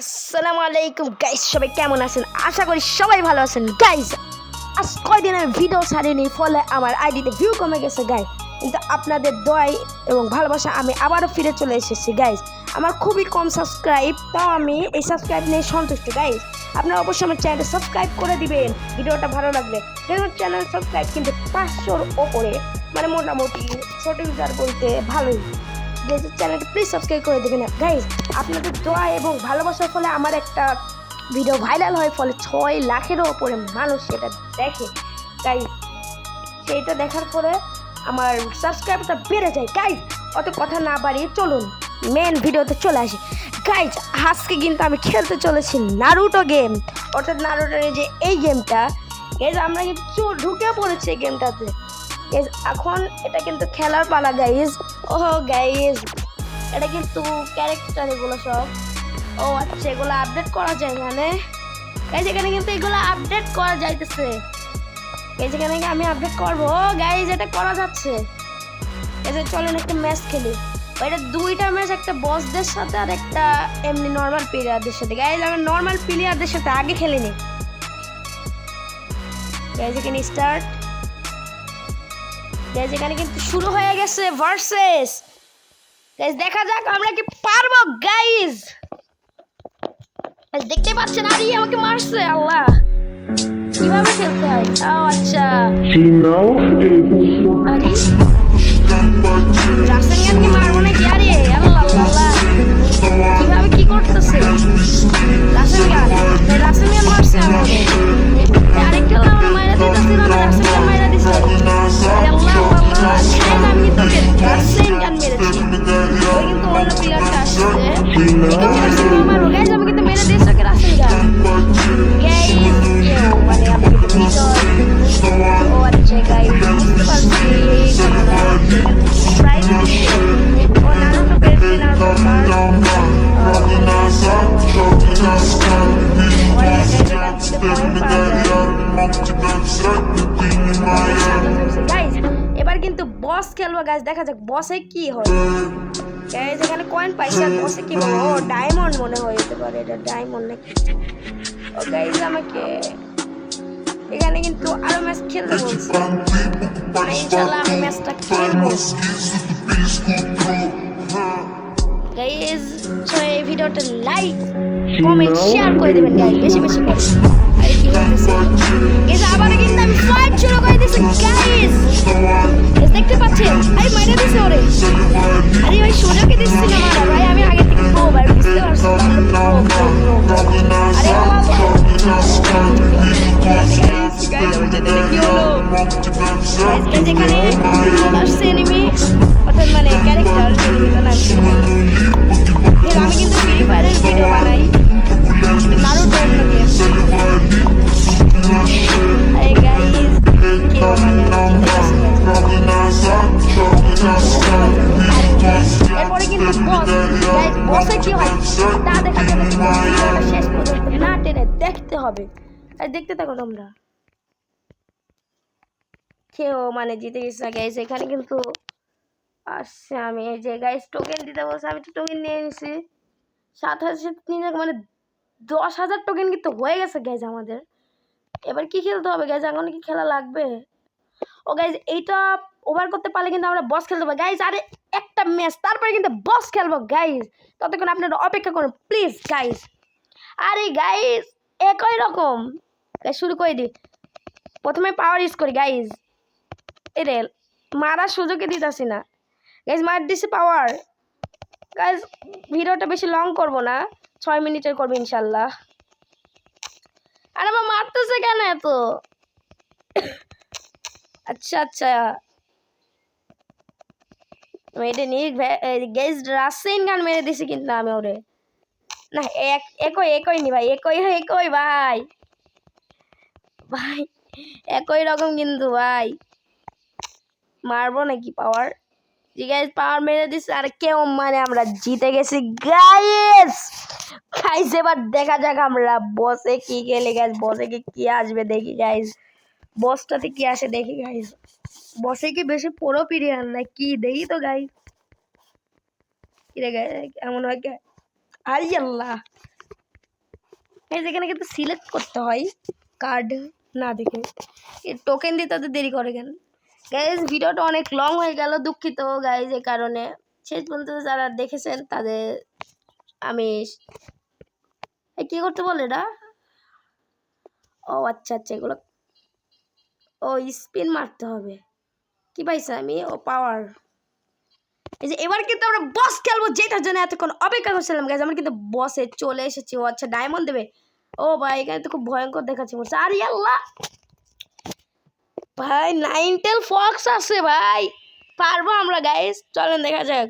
আসসালামু আলাইকুম গাইস সবাই কেমন আছেন? আশা করি সবাই ভালো আছেন। গাইস আজ কয়দিন আমি ভিডিও ছাড়িনি, ফলে আমার আইডিতে ভিউ কমে গেছে গাই কিন্তু আপনাদের দয় এবং ভালোবাসা, আমি আবারও ফিরে চলে এসেছি গাইস আমার খুবই কম সাবস্ক্রাইব তাও আমি এই সাবস্ক্রাইব নিয়ে সন্তুষ্ট গাইস আপনারা অবশ্যই আমার চ্যানেলটা সাবস্ক্রাইব করে দিবেন। ভিডিওটা ভালো লাগলে দেখুন চ্যানেল সাবস্ক্রাইব কিন্তু পাঁচশোর ওপরে মানে মোটামুটি ছোট বলতে ভালোই। গেজের চ্যানেলটা প্লিজ সাবস্ক্রাইব করে দেবেন। গাইজ আপনাদের দোয়া এবং ভালোবাসার ফলে আমার একটা ভিডিও ভাইরাল হয়, ফলে ছয় লাখেরও ওপরে মানুষ সেটা দেখে। গাইজ সেইটা দেখার পরে আমার সাবস্ক্রাইবটা বেড়ে যায়। গাইজ অত কথা না বাড়িয়ে চলুন মেন ভিডিওতে চলে আসি। গাইজ আজকে কিন্তু আমি খেলতে চলেছি নারুটো গেম অর্থাৎ নারুটোর যে, এই গেমটা গাইজ আমরা কিন্তু ঢুকে পড়েছি এই গেমটাতে এখন এটা কিন্তু খেলার পালা গাইজ ও গাইজ এটা কিন্তু ক্যারেক্টার এগুলো সব। ও আচ্ছা এগুলো আপডেট করা যায় মানে? গাইজ এখানে কিন্তু এগুলো আপডেট করা যাইতেছে। এখানে কি আমি আপডেট করব। ও গাইজ এটা করা যাচ্ছে। এই যে চলেন একটা ম্যাচ খেলি। এটা দুইটা ম্যাচ একটা বসদের সাথে আর একটা এমনি নর্মাল প্লেয়ারদের সাথে। গাইজ আমি নর্মাল প্লেয়ারদের সাথে আগে খেলিনি। গাইজ এখানে স্টার্ট গাইজ এখানে কিন্তু শুরু হয়ে গেছে ভার্সেস গাইজ দেখা যাক আমরা কি পারব গাইজ দেখতে পাচ্ছেন আরে আমাকে মারছে আল্লাহ। কীভাবে খেলতে হয়? ও আচ্ছা। গানকে মারবো নাকি? আরে এবার কিন্তু বস খেলব গাইজ দেখা যাক বসে কি হয়। গাইজ এখানে কয়েন পাইছে, আর বসে কি বলব ও ডায়মন্ড মনে হয় হতে পারে, এটা ডায়মন্ড নাকি ও গাইজ আমাকে এখানে কিন্তু আরও ম্যাচ খেলতে বলছে। ইনশাল্লাহ আমি ম্যাচটা খেলব। গাইজ এই ভিডিওটা লাইক কমেন্ট শেয়ার করে দেবেন গাইজ বেশি বেশি করে। গাইজ আবার কিন্তু আমি ফাইট শুরু করে দিয়েছি গাইজ গাইজ দেখতে পাচ্ছেন? আরে, মাইরে দিছে ওরে। আরে ভাই সোজাকে দিচ্ছি না মারা, ভাই, আমি আগে থেকে না টেনে দেখতে হবে। আর দেখতে থাকো তোমরা। কেউ মানে জিতে গেছে গাইজ এখানে কিন্তু আসছে আমি। যে গাইজ টোকেন দিতে বলছে, আমি তো টোকেন নিয়ে নিছি। সাত হাজার তিন মানে দশ হাজার টোকেন কিন্তু হয়ে গেছে গ্যাস আমাদের। এবার কি খেলতে হবে গ্যাস এখন কি খেলা লাগবে? ও গাইজ এইটা ওভার করতে পারলে কিন্তু আমরা বস খেলতে পারব। গাইজ আরে একটা ম্যাচ তারপরে কিন্তু বস খেলব গাইজ ততক্ষণ আপনারা অপেক্ষা করুন প্লিজ গাইজ আরে গাইজ একই রকম। শুরু করে দিই। প্রথমে পাওয়ার ইউজ করি গাইজ এরে মারার সুযোগই দিতেছি না। গাইজ মার দিছে পাওয়ার গাইজ ভিডিওটা বেশি লং করব না। ছয় মিনিটের করব, ইনশাল্লাহ। আর আমার মারতেছে কেন এত? আচ্ছা আচ্ছা। আমি এটা নিয়ে রাসিন গান মেরে দিছি কিন্তু আমি ওরে। না, এক একই একই নি ভাই, একই একই ভাই। ভাই, একই রকম কিন্তু ভাই। মারবো নাকি পাওয়ার গাইস পাওয়ার মেরে দিচ্ছে আর কেউ মানে আমরা জিতে গেছি গাইস গাইস এবার দেখা যাক আমরা বসে কি গেলে গাইস বসে কি কি আসবে দেখি গাইস বসটাতে কি আসে দেখি গাইস বসে কি বেশি পুরো পিরিয়ান না, কি দেখি তো গাই? কি রে গাইস এমন হয় কি? আই আল্লাহ! এই যেখানে কিন্তু সিলেক্ট করতে হয় কার্ড না দেখে। টোকেন দিতে তো দেরি করে কেন? গাইজ ভিডিওটা অনেক লং হয়ে গেল, দুঃখিত গাইজ এই কারণে। শেষ পর্যন্ত যারা দেখেছেন, তাদের আমি কী করতে বলে এটা? ও আচ্ছা আচ্ছা এগুলো ও স্পিন মারতে হবে। কি পাইছে আমি? ও পাওয়ার এই যে এবার কিন্তু আমরা বস খেলব, যেটার জন্য এতক্ষণ অপেক্ষা করছিলাম গাইজ আমার কিন্তু বসে চলে এসেছি, ও আচ্ছা ডায়মন্ড দেবে। ও ভাই, এখানে তো খুব ভয়ঙ্কর দেখাচ্ছে মনে আর আল্লাহ! ভাই নাইনটেল ফক্স আছে ভাই। পারব আমরা গাইজ চলেন, দেখা যাক।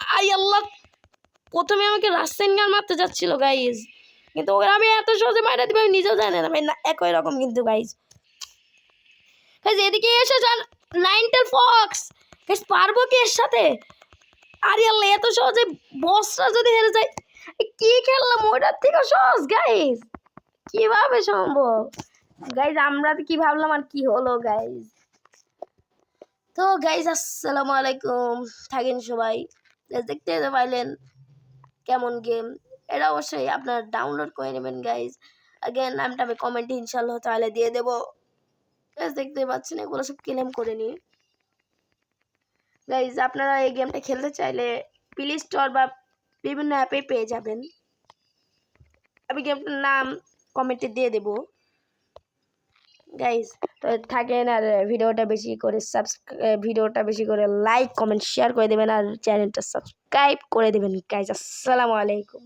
আর আল্লাহ! প্রথমে আমাকে রাস্তাইন গান মারতে যাচ্ছিল গাইজ কিন্তু ওকে আমি এত সহজে মারা দিব, আমি নিজেও জানি না, ভাই। না, একই রকম কিন্তু গাইজ এদিকে এসে যান নাইনটেল ফক্স গাইজ পারব কি এর সাথে? আরে আল্লাহ, এত সহজে বসরা যদি হেরে যায় কি খেললাম? ওটার থেকে সহজ গাইজ কীভাবে সম্ভব? গাইজ আমরা কি ভাবলাম আর কি হলো গাইজ তো গাইজ আসসালামু আলাইকুম। থাকেন সবাই। দেখতে পাইলেন কেমন গেম এটা অবশ্যই আপনার ডাউনলোড করে নেবেন গাইজ আগেন নামটা আমি কমেন্টে ইনশাল্লাহ তাহলে দিয়ে দেবো। গাইজ দেখতে পাচ্ছেন, এগুলো সব ক্লেম করে নিয়ে গাইজ আপনারা এই গেমটা খেলতে চাইলে প্লে স্টোর বা বিভিন্ন অ্যাপে পেয়ে যাবেন। আমি গেমটার নাম কমেন্টে দিয়ে দেবো। গাইজ তো থাকেন আর ভিডিওটা বেশি করে সাবস্ক্রাইব ভিডিওটা বেশি করে লাইক কমেন্ট শেয়ার করে দেবেন আর চ্যানেলটা সাবস্ক্রাইব করে দেবেন। গাইজ আসসালামু আলাইকুম।